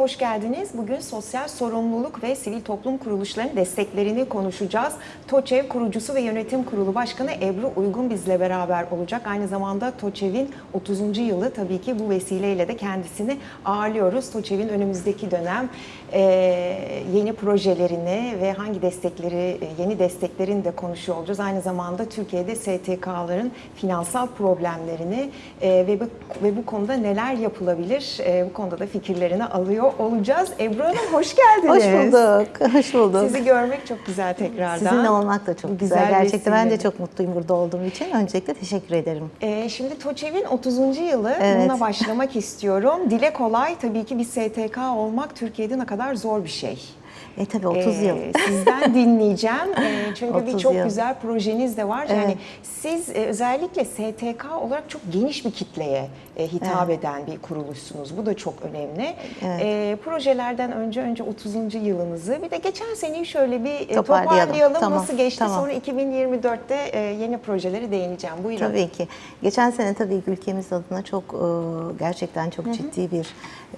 hoş geldiniz. Bugün sosyal sorumluluk ve sivil toplum kuruluşlarının desteklerini konuşacağız. TOÇEV kurucusu ve yönetim kurulu başkanı Ebru Uygun bizle beraber olacak. Aynı zamanda TOÇEV'in 30. yılı tabii ki bu vesileyle de kendisini ağırlıyoruz. TOÇEV'in önümüzdeki dönem yeni projelerini ve hangi destekleri, e, yeni desteklerini de konuşuyor olacağız. Aynı zamanda Türkiye'de STK'ların finansal problemlerini e, ve, bu, ve bu konuda neler yapılabilir, e, bu konuda da fikirlerini alıyor olacağız. Ebru Hanım hoş geldiniz. Hoş bulduk. Hoş bulduk. Sizi görmek çok güzel tekrardan. Sizinle olmak da çok güzel. Güzel Gerçekten ben de çok mutluyum burada olduğum için. Öncelikle teşekkür ederim. Ee, şimdi TOÇEV'in 30. yılı. Evet. Buna başlamak istiyorum. Dile kolay tabii ki bir STK olmak Türkiye'de ne kadar zor bir şey. E tabii 30 Ee, yıl. Sizden dinleyeceğim. Ee, çünkü 30 birçok yıl. güzel projeniz de var. Yani Evet. siz e, özellikle STK olarak çok geniş bir kitleye e, hitap eden bir kuruluşsunuz. Bu da çok önemli. Evet. Ee, projelerden önce önce 30. yılınızı bir de geçen seneyi şöyle bir e, Toparlayalım. toparlayalım. Tamam, Nasıl geçti? tamam. Sonra 2024'te e, yeni projeleri değineceğim. Buyurun. Tabii ki. Geçen sene tabii ülkemiz adına çok e, gerçekten çok ciddi bir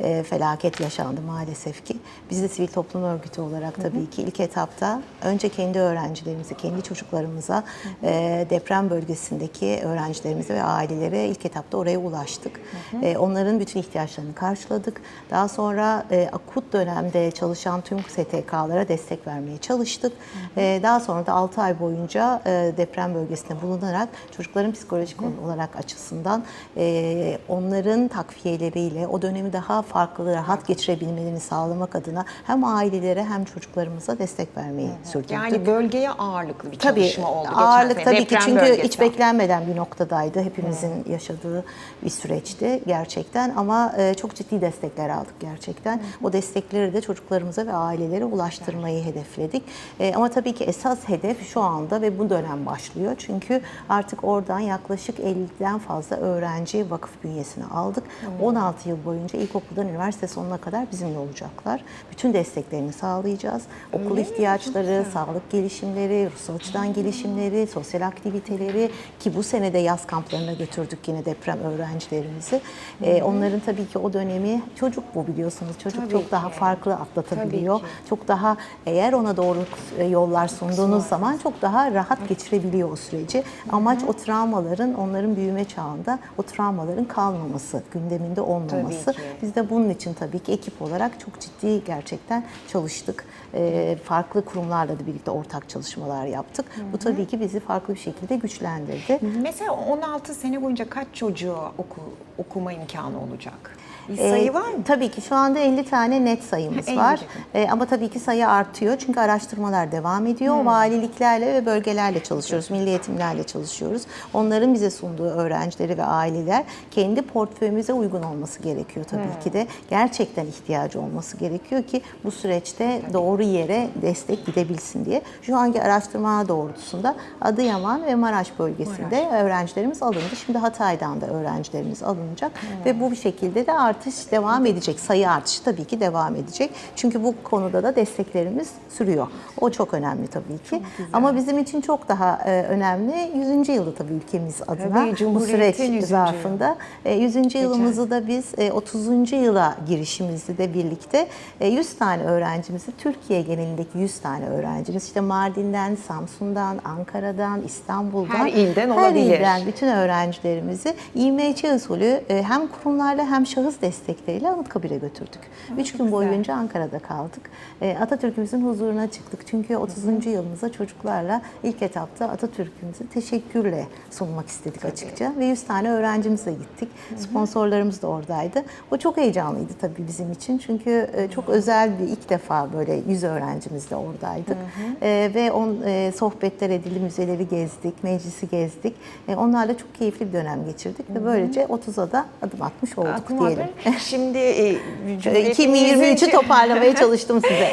e, felaket yaşandı maalesef ki. Biz de sivil toplum örgütü olarak tabii ki ilk etapta önce kendi öğrencilerimize, kendi çocuklarımıza, e, deprem bölgesindeki öğrencilerimize ve ailelere ilk etapta oraya ulaştık. E, onların bütün ihtiyaçlarını karşıladık. Daha sonra e, akut dönemde çalışan tüm STK'lara destek vermeye çalıştık. E, daha sonra da 6 ay boyunca e, deprem bölgesinde bulunarak çocukların psikolojik olarak açısından e, onların takviyeleriyle o dönemi daha farklı, rahat geçirebilmelerini sağlamak adına hem ailelere hem çocuklarımıza destek vermeyi sürdürdük. Yani bölgeye ağırlıklı bir Tabii çalışma oldu. ağırlık sene. tabii ki çünkü bölgesi. hiç beklenmeden bir noktadaydı. Hepimizin yaşadığı bir süreçti gerçekten ama e, çok ciddi destekler aldık gerçekten. O destekleri de çocuklarımıza ve ailelere ulaştırmayı hedefledik. E, ama tabii ki esas hedef şu anda ve bu dönem başlıyor. Çünkü artık oradan yaklaşık 50'den fazla öğrenci vakıf bünyesine aldık. 16 yıl boyunca ilkokuldan üniversite sonuna kadar bizimle olacaklar. Bütün desteklerini sağlayacağız. Okul ihtiyaçları, sağlık gelişimleri, ruhsal açıdan gelişimleri, sosyal aktiviteleri ki bu sene de yaz kamplarına götürdük yine deprem öğrencilerimizi. Ee, onların tabii ki o dönemi çocuk bu biliyorsunuz. Çocuk Tabii çok daha ki. farklı atlatabiliyor. Çok daha eğer ona doğru e, yollar sunduğunuz zaman çok daha rahat geçirebiliyor o süreci. Amaç o travmaların onların büyüme çağında o travmaların kalmaması, gündeminde olmaması. Biz de bunun için tabii ki ekip olarak çok ciddi gerçekten çalıştık. Ee, farklı kurumlarla da birlikte ortak çalışmalar yaptık. Bu tabii ki bizi farklı bir şekilde güçlendirdi. Mesela 16 sene boyunca kaç çocuğa oku, okuma imkanı olacak? Ee, sayı var mı? Tabii ki şu anda 50 tane net sayımız 50 var. Ee, ama tabii ki sayı artıyor çünkü araştırmalar devam ediyor. Hmm. Valiliklerle ve bölgelerle çalışıyoruz, milli eğitimlerle çalışıyoruz. Onların bize sunduğu öğrencileri ve aileler kendi portföyümüze uygun olması gerekiyor tabii Hmm. ki de. Gerçekten ihtiyacı olması gerekiyor ki bu süreçte doğru yere destek gidebilsin diye. Şu anki araştırma doğrultusunda Adıyaman ve Maraş bölgesinde öğrencilerimiz alındı. Şimdi Hatay'dan da öğrencilerimiz alınacak ve bu bir şekilde de artış devam edecek. Sayı artışı tabii ki devam edecek. Çünkü bu konuda da desteklerimiz sürüyor. O çok önemli tabii ki. Ama bizim için çok daha e, önemli 100. yılı tabii ülkemiz adına Tabii, bu süreç 100. zarfında. E, 100. yılımızı da biz e, 30. yıla girişimizde de birlikte e, 100 tane öğrencimizi Türkiye genelindeki 100 tane öğrencimiz işte Mardin'den, Samsun'dan, Ankara'dan, İstanbul'dan Her ilden her olabilir. ilden bütün öğrencilerimizi İMC usulü e, hem kurumlarla hem şahıs destekleriyle Anıtkabir'e götürdük. Üç gün boyunca Ankara'da kaldık. E, Atatürk'ümüzün huzuruna çıktık. Çünkü 30. yılımıza çocuklarla ilk etapta Atatürk'ümüzü teşekkürle sunmak istedik açıkça. Ve 100 tane öğrencimizle gittik. Sponsorlarımız da oradaydı. O çok heyecanlıydı tabii bizim için. Çünkü e, çok özel bir ilk defa böyle 100 öğrencimiz de oradaydık. E, ve on, e, sohbetler edildi, müzeleri gezdik, meclisi gezdik. E, onlarla çok keyifli bir dönem geçirdik ve böylece 30'a da adım atmış olduk Aklıma diyelim. Şimdi e, Cumhuriyet'in 2023'ü 100. toparlamaya çalıştım size.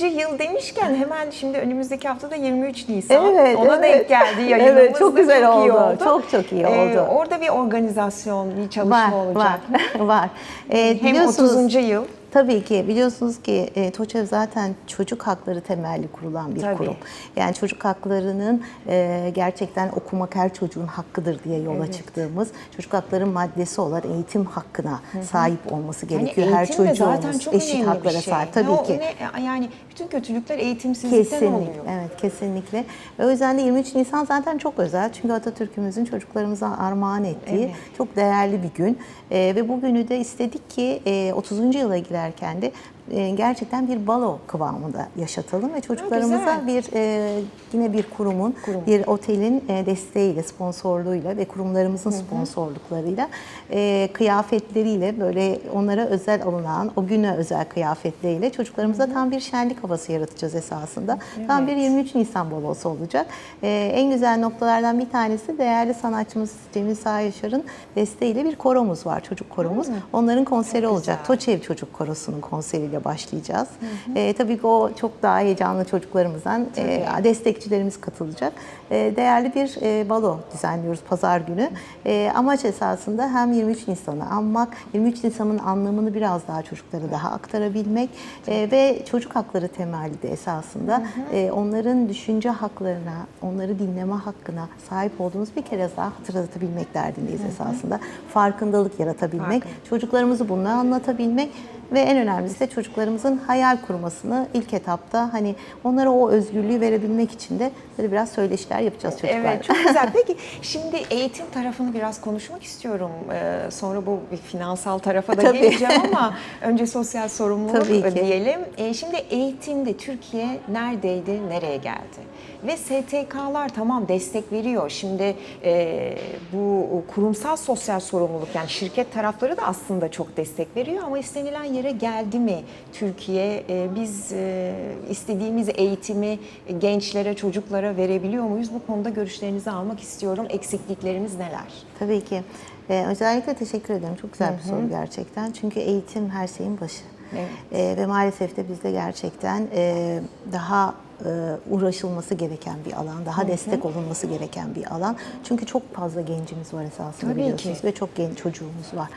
100. yıl demişken hemen şimdi önümüzdeki hafta da 23 Nisan. Evet, Ona evet. denk geldi yayınımız Evet, çok da güzel iyi oldu. Çok çok iyi oldu. orada bir organizasyon, bir çalışma Var, olacak. var, var. Ee, Hem biliyorsunuz- 30. yıl Tabii ki biliyorsunuz ki e, TOÇEV zaten çocuk hakları temelli kurulan bir Tabii. kurum. Yani çocuk haklarının e, gerçekten okumak her çocuğun hakkıdır diye yola çıktığımız çocuk hakları maddesi olan eğitim hakkına sahip olması Yani gerekiyor. her eğitim de çocuğumuz zaten çok eşit haklara şey. sahip. Tabii Ne ki. ne- yani bütün kötülükler eğitimsizlikten Kesinlikle. oluyor. Evet, kesinlikle. Ve o yüzden de 23 Nisan zaten çok özel. Çünkü Atatürk'ümüzün çocuklarımıza armağan ettiği Evet. çok değerli bir gün. Ee, ve bugünü de istedik ki e, 30. yıla girerken de gerçekten bir balo kıvamında yaşatalım ve çocuklarımıza bir e, yine bir kurumun, Kurum. bir otelin e, desteğiyle, sponsorluğuyla ve kurumlarımızın sponsorluklarıyla e, kıyafetleriyle böyle onlara özel alınan o güne özel kıyafetleriyle çocuklarımıza tam bir şenlik havası yaratacağız esasında. Tam bir Evet. 23 Nisan balosu olacak. E, en güzel noktalardan bir tanesi değerli sanatçımız Cemil Sağ Yaşar'ın desteğiyle bir koromuz var, çocuk koromuz. Onların konseri olacak. güzel. Toçev Çocuk Korosu'nun konseriyle başlayacağız. E, tabii ki o çok daha heyecanlı çocuklarımızdan e, destekçilerimiz katılacak. E, değerli bir e, balo düzenliyoruz pazar günü. E, amaç esasında hem 23 Nisan'ı anmak, 23 Nisan'ın anlamını biraz daha çocuklara daha aktarabilmek e, ve çocuk hakları temelli de esasında e, onların düşünce haklarına, onları dinleme hakkına sahip olduğumuz bir kere daha hatırlatabilmek derdindeyiz esasında. Farkındalık yaratabilmek, Farkın. çocuklarımızı bununla anlatabilmek ve en önemlisi de çocuklarımızın hayal kurmasını ilk etapta hani onlara o özgürlüğü verebilmek için de böyle biraz söyleşiler yapacağız çocuklarla. Evet çok güzel. Peki şimdi eğitim tarafını biraz konuşmak istiyorum. Ee, sonra bu bir finansal tarafa da Tabii. geleceğim ama önce sosyal sorumluluk Tabii ki. diyelim. Ee, şimdi eğitimde Türkiye neredeydi, nereye geldi? Ve STK'lar tamam destek veriyor. Şimdi e, bu kurumsal sosyal sorumluluk yani şirket tarafları da aslında çok destek veriyor ama istenilen yere geldi mi Türkiye? E, biz e, istediğimiz eğitimi gençlere, çocuklara verebiliyor muyuz? Bu konuda görüşlerinizi almak istiyorum. Eksikliklerimiz neler? Tabii ki. Ee, özellikle teşekkür ederim. Çok güzel bir soru gerçekten. Çünkü eğitim her şeyin başı. Evet. Ee, ve maalesef de bizde gerçekten e, daha e, uğraşılması gereken bir alan, daha destek olunması gereken bir alan. Çünkü çok fazla gencimiz var esasında Tabii biliyorsunuz ki. ve çok genç çocuğumuz var.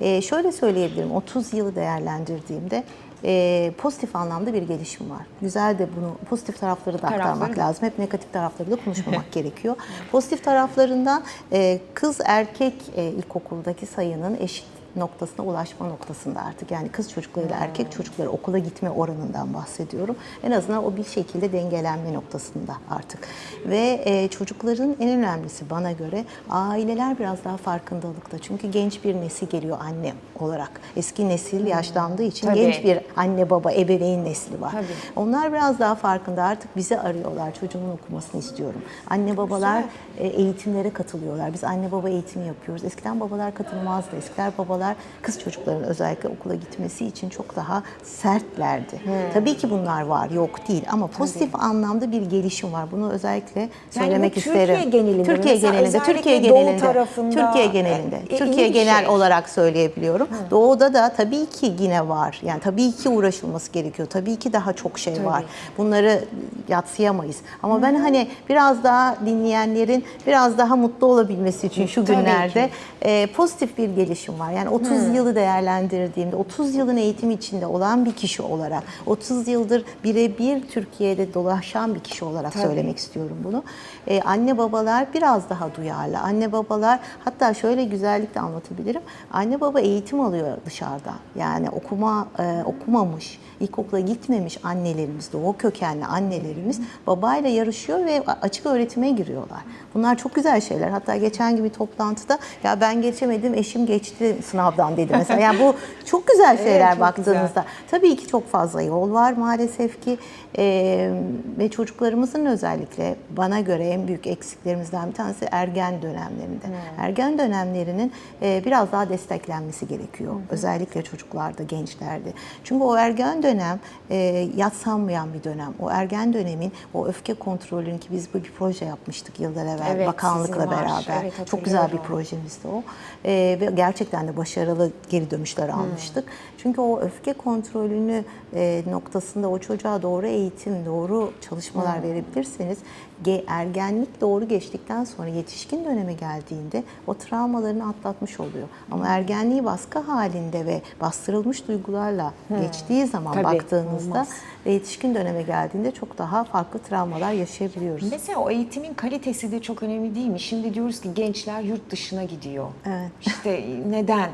Ee, şöyle söyleyebilirim, 30 yılı değerlendirdiğimde e, pozitif anlamda bir gelişim var. Güzel de bunu pozitif tarafları da Tarafları aktarmak da. lazım. Hep negatif tarafları da konuşmamak gerekiyor. Pozitif taraflarından e, kız erkek e, ilkokuldaki sayının eşit noktasına ulaşma noktasında artık yani kız çocuklarıyla erkek çocukları okula gitme oranından bahsediyorum. En azından o bir şekilde dengelenme noktasında artık. Ve e, çocukların en önemlisi bana göre aileler biraz daha farkındalıkta. Çünkü genç bir nesil geliyor anne olarak. Eski nesil yaşlandığı için Tabii. genç bir anne baba ebeveyn nesli var. Tabii. Onlar biraz daha farkında artık bizi arıyorlar. Çocuğumun okumasını istiyorum. Anne babalar e, eğitimlere katılıyorlar. Biz anne baba eğitimi yapıyoruz. Eskiden babalar katılmazdı. Eskiden babalar kız çocukların özellikle okula gitmesi için çok daha sertlerdi. Tabii ki bunlar var, yok değil ama pozitif anlamda bir gelişim var. Bunu özellikle söylemek bu Türkiye isterim. genelinde? Türkiye genelinde, Türkiye genelinde, tarafında, Türkiye genelinde, e, Türkiye genel şey. olarak söyleyebiliyorum. Doğuda da tabii ki yine var. Yani tabii ki uğraşılması gerekiyor. Tabii ki daha çok şey var. Bunları yatsıyamayız. Ama ben hani biraz daha dinleyenlerin biraz daha mutlu olabilmesi için şu Tabii günlerde e, pozitif bir gelişim var. Yani 30 yılı değerlendirdiğimde 30 yılın eğitimi içinde olan bir kişi olarak 30 yıldır birebir Türkiye'de dolaşan bir kişi olarak Tabii. söylemek istiyorum bunu. E, anne babalar biraz daha duyarlı. Anne babalar hatta şöyle güzellik de anlatabilirim. Anne baba eğitim alıyor dışarıda. Yani okuma e, okumamış, ilkokula gitmemiş annelerimiz, doğu kökenli annelerimiz babayla yarışıyor ve açık öğretime giriyorlar. Bunlar çok güzel şeyler. Hatta geçen gibi toplantıda ya ben geçemedim, eşim geçti sınavdan dedi mesela. Yani bu çok güzel şeyler çok baktığınızda. güzel. Tabii ki çok fazla yol var maalesef ki Ee, ve çocuklarımızın özellikle bana göre en büyük eksiklerimizden bir tanesi ergen dönemlerinde. Ergen dönemlerinin e, biraz daha desteklenmesi gerekiyor. Özellikle çocuklarda, gençlerde. Çünkü o ergen dönem e, yatsanmayan bir dönem. O ergen dönemin o öfke kontrolünü ki biz bu bir proje yapmıştık yıllar evvel Evet, bakanlıkla beraber. Evet, çok güzel bir projemizdi o. Ee, ve gerçekten de başarılı geri dönüşler almıştık. Çünkü o öfke kontrolünü e, noktasında o çocuğa doğru eğitim, doğru çalışmalar verebilirseniz ge- ergenlik doğru geçtikten sonra yetişkin döneme geldiğinde o travmalarını atlatmış oluyor. Ama ergenliği baskı halinde ve bastırılmış duygularla geçtiği zaman Tabii, baktığınızda olmaz. ve yetişkin döneme geldiğinde çok daha farklı travmalar yaşayabiliyoruz. Mesela o eğitimin kalitesi de çok önemli değil mi? Şimdi diyoruz ki gençler yurt dışına gidiyor. Evet. İşte neden?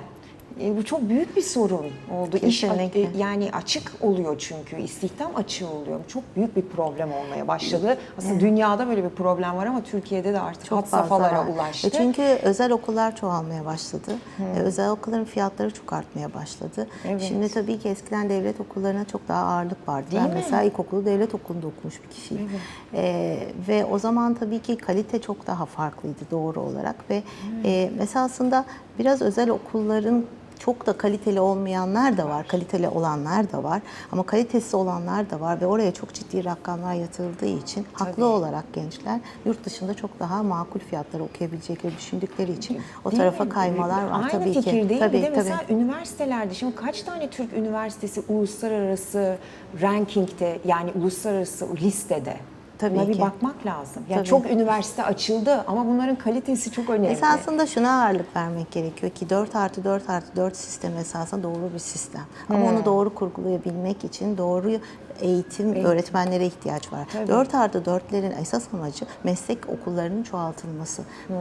E, bu çok büyük bir sorun oldu. İş Kesinlikle. e, yani açık oluyor çünkü istihdam açığı oluyor. Çok büyük bir problem olmaya başladı. Aslında dünyada böyle bir problem var ama Türkiye'de de artık Çok had safhalara var. ulaştı. E çünkü özel okullar çoğalmaya başladı. E, özel okulların fiyatları çok artmaya başladı. Evet. Şimdi tabii ki eskiden devlet okullarına çok daha ağırlık vardı. Değil ben mi? mesela ilkokulu devlet okulunda okumuş bir kişiyim. E, ve o zaman tabii ki kalite çok daha farklıydı doğru olarak ve e, mesela aslında biraz özel okulların çok da kaliteli olmayanlar da var, kaliteli olanlar da var ama kalitesiz olanlar da var ve oraya çok ciddi rakamlar yatırıldığı için haklı Tabii. olarak gençler yurt dışında çok daha makul fiyatlara okuyabilecekleri düşündükleri için o Değil tarafa mi? kaymalar var Aynı tabii fikir ki. değil tabii, bir de tabii. mesela üniversitelerde şimdi kaç tane Türk üniversitesi uluslararası rankingde yani uluslararası listede Tabii Buna bir ki. bakmak lazım. Tabii. çok üniversite açıldı ama bunların kalitesi çok önemli. Esasında şuna ağırlık vermek gerekiyor ki 4 artı 4 artı 4 sistem esasında doğru bir sistem. Ama Hmm. onu doğru kurgulayabilmek için doğru eğitim, öğretmenlere ihtiyaç var. Tabii. 4 artı 4'lerin esas amacı meslek okullarının çoğaltılması. Hmm.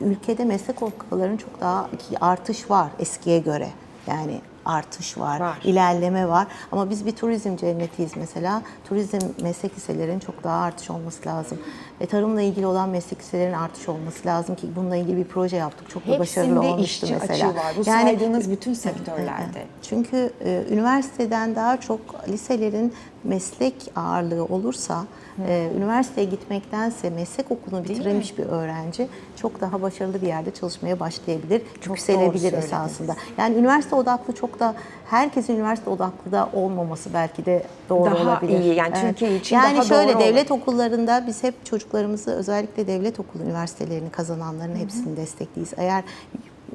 Ülkede meslek okullarının çok daha artış var eskiye göre. Yani artış var, Var. ilerleme var. Ama biz bir turizm cennetiyiz mesela. Turizm meslek liselerinin çok daha artış olması lazım. E, tarımla ilgili olan meslek liselerinin artış olması lazım ki bununla ilgili bir proje yaptık. Çok da başarılı Hepsinde olmuştu işçi mesela. açığı var. Bu saydığınız bütün sektörlerde. Çünkü e, üniversiteden daha çok liselerin meslek ağırlığı olursa, e, üniversiteye gitmektense meslek okulunu bitirmiş bir öğrenci çok daha başarılı bir yerde çalışmaya başlayabilir, doğru yükselebilir esasında. Yani üniversite odaklı çok da herkesin üniversite odaklı da olmaması belki de doğru Daha olabilir. iyi, yani Türkiye için yani daha şöyle doğru devlet okullarında biz hep çocuklarımızı özellikle devlet okulu üniversitelerini kazananların hepsini destekliyiz. Eğer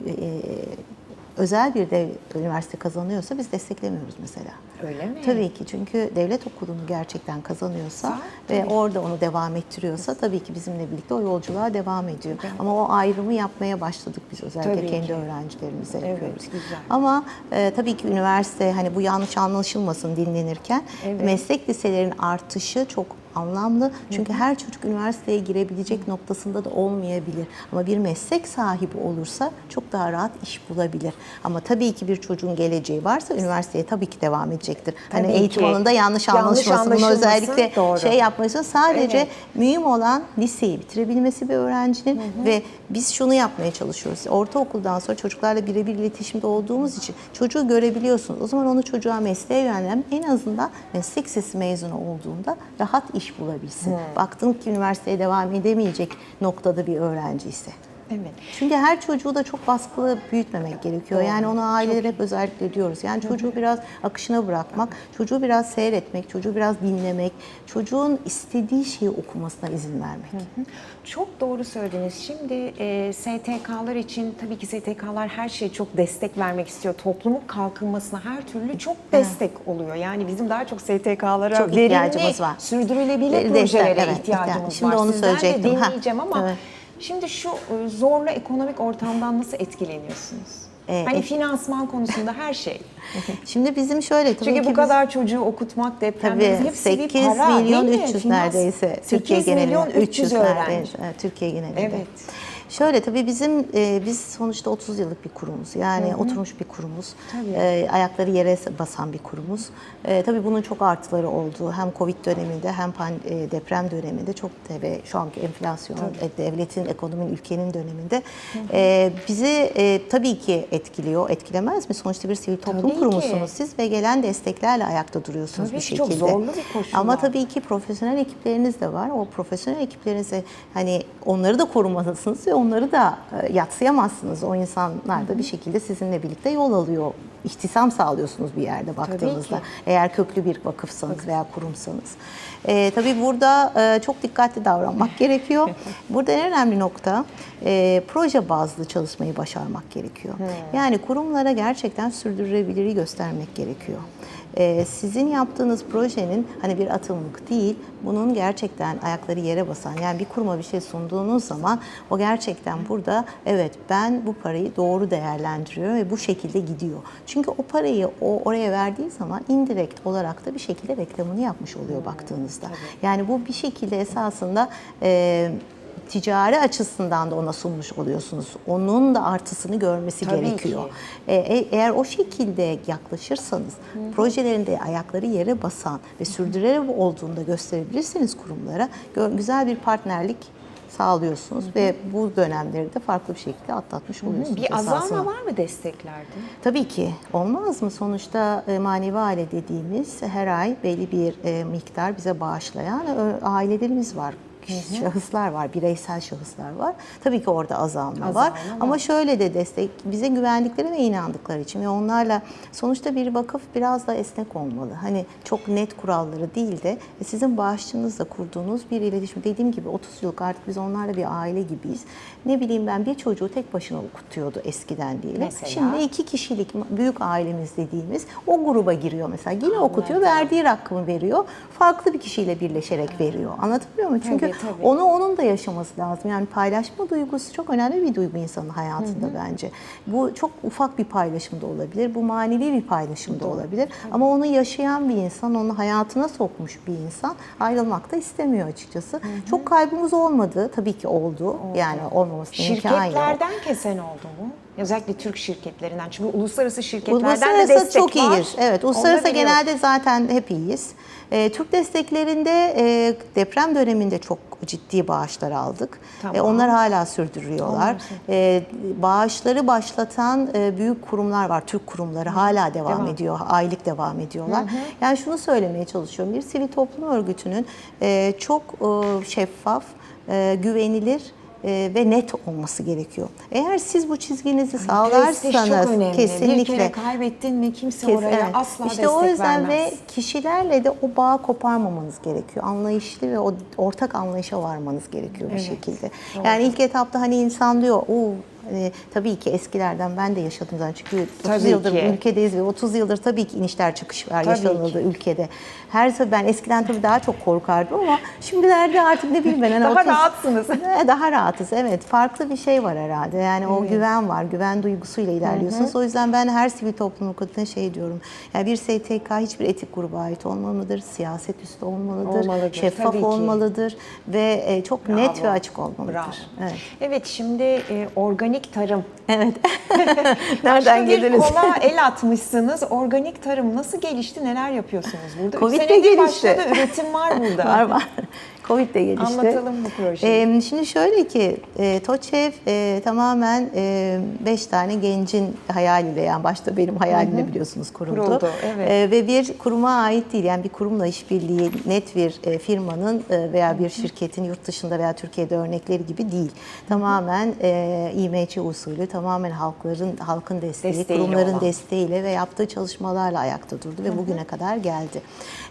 e, özel bir de üniversite kazanıyorsa biz desteklemiyoruz mesela. Öyle mi? Tabii ki çünkü devlet okulunu gerçekten kazanıyorsa Güzel, ve orada onu devam ettiriyorsa tabii ki bizimle birlikte o yolculuğa devam ediyor. Ama o ayrımı yapmaya başladık biz özellikle Tabii kendi ki. öğrencilerimize Evet, yapıyoruz. güzel. Ama e, tabii ki üniversite hani bu yanlış anlaşılmasın dinlenirken Evet. meslek liselerinin artışı çok anlamlı. Çünkü her çocuk üniversiteye girebilecek noktasında da olmayabilir. Ama bir meslek sahibi olursa çok daha rahat iş bulabilir. Ama tabii ki bir çocuğun geleceği varsa üniversiteye tabii ki devam edecektir. hani Tabii eğitim ki. alanında yanlış Yanlış anlaşılmasın. Bunu özellikle doğru. şey yapmasın. Sadece Evet. mühim olan liseyi bitirebilmesi bir öğrencinin ve biz şunu yapmaya çalışıyoruz. Ortaokuldan sonra çocuklarla birebir iletişimde olduğumuz için çocuğu görebiliyorsunuz. O zaman onu çocuğa mesleğe yönlendirme en azından meslek sesi mezunu olduğunda rahat iş bulabilsin. Baktın ki üniversiteye devam edemeyecek noktada bir öğrenci ise. Evet. Çünkü her çocuğu da çok baskılı büyütmemek gerekiyor. Yani onu ailelere hep özellikle diyoruz. Yani çocuğu biraz akışına bırakmak, çocuğu biraz seyretmek, çocuğu biraz dinlemek, çocuğun istediği şeyi okumasına izin vermek. Çok doğru söylediniz. Şimdi e, STK'lar için tabii ki STK'lar her şeye çok destek vermek istiyor. Toplumun kalkınmasına her türlü çok destek oluyor. Yani bizim daha çok STK'lara Çok verimli, ihtiyacımız var. sürdürülebilir projelere evet, ihtiyacımız ihtiyaç. Şimdi var. onu Sizden de söyleyecektim. Ha, dinleyeceğim ama evet. Şimdi şu e, zorlu ekonomik ortamdan nasıl etkileniyorsunuz? Ee, hani e- finansman konusunda her şey. Şimdi bizim şöyle tabii Çünkü ki bu biz- kadar çocuğu okutmak, depremde Tabii hepsi 8 bir para milyon değil mi? 300 Finans- neredeyse Türkiye 8 milyon genelinde 300 neredeyse öğrenci. evet, Türkiye genelinde. Evet. Şöyle tabii bizim e, biz sonuçta 30 yıllık bir kurumuz. Yani oturmuş bir kurumuz. Tabii. E, ayakları yere basan bir kurumuz. E, tabii bunun çok artıları oldu. Hem Covid döneminde hem pan- e, deprem döneminde çok ve şu anki enflasyon, e, devletin, ekonominin, ülkenin döneminde e, bizi e, tabii ki etkiliyor. Etkilemez mi? Sonuçta bir sivil toplum Tabii ki. kurumusunuz siz ve gelen desteklerle ayakta duruyorsunuz Tabii bir ki, çok şekilde. zorlu bir koşul Ama var. tabii ki profesyonel ekipleriniz de var. O profesyonel ekiplerinize hani onları da korumalısınız ve onları da e, yatsıyamazsınız. O insanlar da bir şekilde sizinle birlikte yol alıyor ihtisam sağlıyorsunuz bir yerde baktığınızda. Eğer köklü bir vakıfsanız veya kurumsanız. E, tabii burada e, çok dikkatli davranmak gerekiyor. Burada en önemli nokta e, proje bazlı çalışmayı başarmak gerekiyor. Yani kurumlara gerçekten sürdürülebilirliği göstermek gerekiyor. E, sizin yaptığınız projenin hani bir atımlık değil, bunun gerçekten ayakları yere basan yani bir kuruma bir şey sunduğunuz zaman o gerçekten burada evet ben bu parayı doğru değerlendiriyorum ve bu şekilde gidiyor. Çünkü o parayı o oraya verdiği zaman indirekt olarak da bir şekilde reklamını yapmış oluyor baktığınızda. Yani bu bir şekilde esasında e, ticari açısından da ona sunmuş oluyorsunuz. Onun da artısını görmesi Tabii gerekiyor. ki. E, e- eğer o şekilde yaklaşırsanız, projelerinde ayakları yere basan ve sürdürülebilir olduğunu da gösterebilirsiniz kurumlara. Güzel bir partnerlik sağlıyorsunuz ve bu dönemleri de farklı bir şekilde atlatmış oluyorsunuz. Bir azalma var mı desteklerde? Tabii ki. Olmaz mı? Sonuçta e, manevi aile dediğimiz her ay belli bir e, miktar bize bağışlayan e, ailelerimiz var. Şahıslar var, bireysel şahıslar var. Tabii ki orada azalma, Azalma var. var. Ama şöyle de destek, bize güvendikleri ve inandıkları için ve onlarla sonuçta bir vakıf biraz da esnek olmalı. Hani çok net kuralları değil de e, sizin bağışçınızla kurduğunuz bir iletişim. Dediğim gibi 30 yıllık artık biz onlarla bir aile gibiyiz. Ne bileyim ben bir çocuğu tek başına okutuyordu eskiden diyelim. Mesela? Şimdi iki kişilik büyük ailemiz dediğimiz o gruba giriyor mesela. Yine okutuyor, verdiği rakamı veriyor. Farklı bir kişiyle birleşerek veriyor. Anlatabiliyor muyum? Çünkü Tabii, tabii. onu onun da yaşaması lazım. Yani paylaşma duygusu çok önemli bir duygu insanın hayatında bence. Bu çok ufak bir paylaşım da olabilir. Bu manevi bir paylaşım da olabilir. Ama onu yaşayan bir insan, onu hayatına sokmuş bir insan ayrılmak da istemiyor açıkçası. Çok kaybımız olmadı. Tabii ki oldu. Yani olmamasına yok. Şirketlerden kesen oldu mu? Özellikle Türk şirketlerinden. Çünkü uluslararası şirketlerden de Uluslararası destek çok var. iyiyiz. Evet, uluslararası genelde zaten hep iyiyiz. Ee, Türk desteklerinde e, deprem döneminde çok ciddi bağışlar aldık. Tamam. E, onlar hala sürdürüyorlar. E, bağışları başlatan e, büyük kurumlar var. Türk kurumları hala devam, Devam. ediyor. Aylık devam ediyorlar. Yani şunu söylemeye çalışıyorum. Bir sivil toplum örgütünün e, çok e, şeffaf, e, güvenilir e, ve net olması gerekiyor. Eğer siz bu çizginizi Prestij sağlarsanız önemli. Bir kesinlikle kere kaybettin mi kimse Kes- oraya evet. asla işte destek o yüzden vermez. ve kişilerle de o bağı koparmamanız gerekiyor. Anlayışlı ve o ortak anlayışa varmanız gerekiyor bir Evet, şekilde. Yani ilk etapta hani insan diyor, o tabii ki eskilerden ben de yaşadım zaten çünkü 30 Tabii yıldır ki. ülkedeyiz ve 30 yıldır tabii ki inişler çıkışlar yaşanıldı ülkede. Her sefer ben eskiden tabii daha çok korkardım ama şimdilerde artık ne bileyim ben hani Daha 30 rahatsınız. Evet, Daha rahatız evet. Farklı bir şey var herhalde. Yani o güven var. Güven duygusuyla ilerliyorsunuz. O yüzden ben her sivil toplum hukukuna şey diyorum. Yani bir STK hiçbir etik gruba ait olmamalıdır. Siyaset üstü olmalıdır. Olmalıdır, Şeffaf tabii ki. olmalıdır. Ve e, çok net ve açık olmalıdır. Bravo. Evet. Evet şimdi e, organik tarım. Evet. Nereden geldiniz? kola el atmışsınız. Organik tarım nasıl gelişti? Neler yapıyorsunuz burada? Covid senedir gelişti. başladı. Üretim var burada. var var. Covid de gelişti. Anlatalım bu projeyi. Ee, şimdi şöyle ki e, TOÇEV e, tamamen 5 tane gencin hayaliyle yani başta benim hayalimle biliyorsunuz kuruldu. Kuruldu, evet. E, ve bir kuruma ait değil yani bir kurumla işbirliği net bir e, firmanın e, veya bir şirketin yurt dışında veya Türkiye'de örnekleri gibi değil. Tamamen e, İMC usulü tamamen halkların halkın desteği, Desteğiyle kurumların olan. desteğiyle ve yaptığı çalışmalarla ayakta durdu ve bugüne kadar geldi.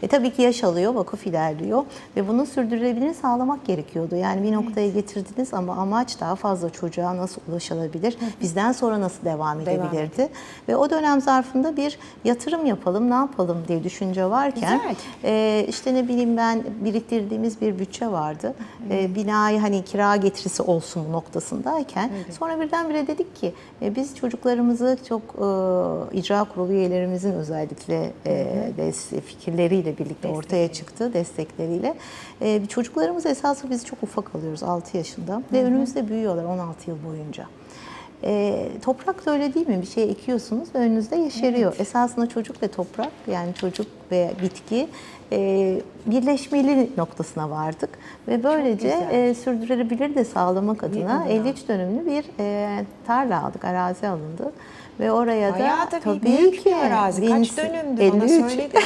E, tabii ki yaş alıyor, vakıf ilerliyor ve bunun sürdürülebilirliğini sağlamak gerekiyordu. Yani bir noktaya getirdiniz ama amaç daha fazla çocuğa nasıl ulaşılabilir, bizden sonra nasıl devam Devam edebilirdi? Ve o dönem zarfında bir yatırım yapalım, ne yapalım diye düşünce varken Güzel. e, işte ne bileyim ben biriktirdiğimiz bir bütçe vardı. E, binayı hani kira getirisi olsun noktasındayken sonra birdenbire dedik ki e, biz çocuklarımızı çok e, icra kurulu üyelerimizin özellikle e, des- fikirleriyle birlikte ortaya çıktı destekleriyle. E, çocuklarımız esasında biz çok ufak alıyoruz 6 yaşında ve önümüzde büyüyorlar 16 yıl boyunca. E, toprak da öyle değil mi? Bir şey ekiyorsunuz ve önünüzde yeşeriyor. Esasında çocuk ve toprak yani çocuk ve bitki e, birleşmeli noktasına vardık. Ve böylece e, sürdürülebilir de sağlamak adına adına. 53 dönümlü bir e, tarla aldık, arazi alındı. Ve oraya Bayağı da tabii, büyük bir arazi. Kaç dönümdü bana 53. söyledi.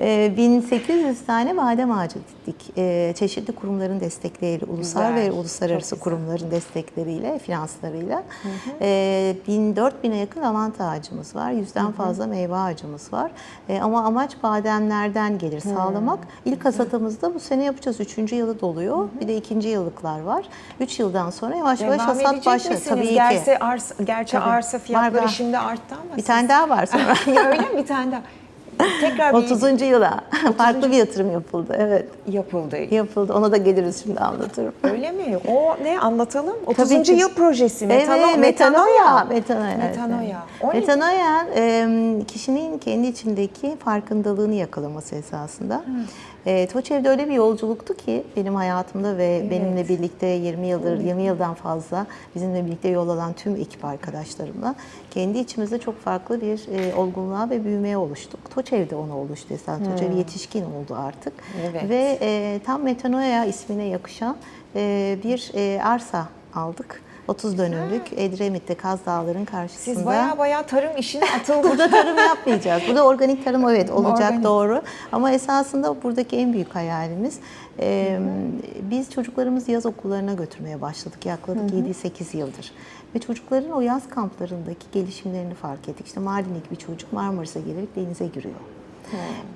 Ee, 1800 tane badem ağacı diktik. Ee, çeşitli kurumların destekleriyle, ulusal Güzel, ve uluslararası kurumların destekleriyle, finanslarıyla. Ee, 1000 4000'e yakın lavanta ağacımız var. Yüzden fazla meyve ağacımız var. Ee, ama amaç bademlerden gelir sağlamak. İlk hasatamızda bu sene yapacağız. Üçüncü yılı doluyor. Bir de ikinci yıllıklar var. Üç yıldan sonra yavaş yavaş Devam hasat misiniz? Tabii ki. Gerçi arsa, gerçi Tabii. arsa Var, fiyatları var. şimdi arttı ama Bir siz- tane daha var sonra. Öyle mi bir tane daha? Tekrar bir 30. yıla farklı bir yatırım yapıldı. Evet. yapıldı. Yapıldı. Ona da geliriz şimdi anlatırım. Öyle mi? O ne anlatalım? 30. Tabii ki. yıl projesi. Metano, evet, metanoya. Metanoya. evet, Metanoya. evet. Metanoya e, kişinin kendi içindeki farkındalığını yakalaması esasında. E, Toçev'de öyle bir yolculuktu ki benim hayatımda ve benimle birlikte 20 yıldır, 20 yıldan fazla bizimle birlikte yol alan tüm ekip arkadaşlarımla kendi içimizde çok farklı bir e, olgunluğa ve büyümeye oluştuk. Toçev'de onu oluştu esasında. Toçev yetişkin oldu artık. Evet. Ve e, tam Metanoya ismine yakışan e, bir e, arsa aldık. 30 dönümlük Edremit'te Kaz Dağları'nın karşısında. Siz baya baya tarım işine atıldınız. Burada tarım yapmayacağız. Burada organik tarım evet olacak Organik. doğru. Ama esasında buradaki en büyük hayalimiz e, biz çocuklarımızı yaz okullarına götürmeye başladık yaklaşık 7-8 yıldır. Ve çocukların o yaz kamplarındaki gelişimlerini fark ettik. İşte Mardin'deki bir çocuk Marmaris'e gelerek denize giriyor.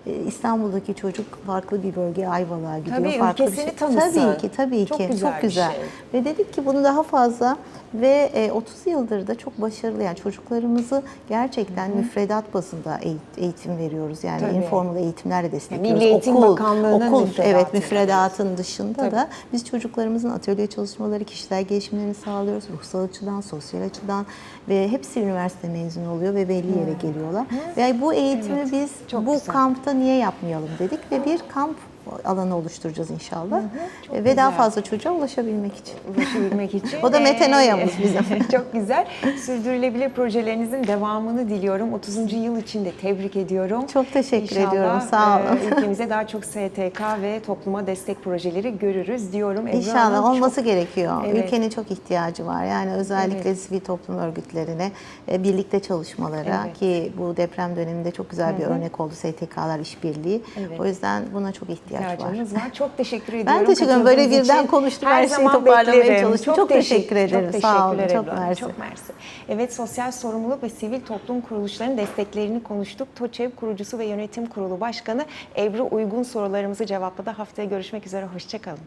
Ee, İstanbul'daki çocuk farklı bir bölgeye Ayvalık'a gidiyor. Tabii, farklı bir ülkesini şey. tanısın. Tabii ki, tabii Çok ki. güzel çok güzel. şey. Ve dedik ki bunu daha fazla ve e, 30 yıldır da çok başarılı yani çocuklarımızı gerçekten müfredat bazında eğit- eğitim veriyoruz. Yani Tabii. informal eğitimlerle destekliyoruz. Milli Eğitim okul, Bakanlığı'nın okul, müfredatı. Evet müfredatın dışında Tabii. da biz çocuklarımızın atölye çalışmaları, kişisel gelişimlerini sağlıyoruz. Ruhsal açıdan, sosyal açıdan ve hepsi üniversite mezunu oluyor ve belli yere geliyorlar. Ve bu eğitimi biz Çok bu güzel. Kampta niye yapmayalım dedik ve bir kamp alanı oluşturacağız inşallah. çok E, Ve daha güzel. fazla çocuğa ulaşabilmek için. ulaşabilmek için. O da Ee, metanoyamız bizim. Çok güzel. Sürdürülebilir projelerinizin devamını diliyorum. 30. yıl için de tebrik ediyorum. Çok teşekkür İnşallah, ediyorum. Sağ olun. e, ülkemize daha çok STK ve topluma destek projeleri görürüz diyorum. Ebru İnşallah Hanım, olması çok- gerekiyor. Evet. Ülkenin çok ihtiyacı var. Yani özellikle sivil toplum örgütlerine e, birlikte çalışmalara Evet. ki bu deprem döneminde çok güzel bir örnek oldu STK'lar işbirliği. Evet. O yüzden buna çok ihtiyaç. İhtiyacımız var. Çok teşekkür ediyorum. teşekkür ederim. Böyle birden için. konuştum, her şeyi zaman toparlamaya beklerim. çalıştım. Çok teşekkür ederim. Çok Sağ olun, teşekkürler çok mersi. Çok mersi. Evet, sosyal sorumluluk ve sivil toplum kuruluşlarının desteklerini konuştuk. TOÇEV kurucusu ve yönetim kurulu başkanı Ebru Uygun sorularımızı cevapladı. Haftaya görüşmek üzere. Hoşçakalın.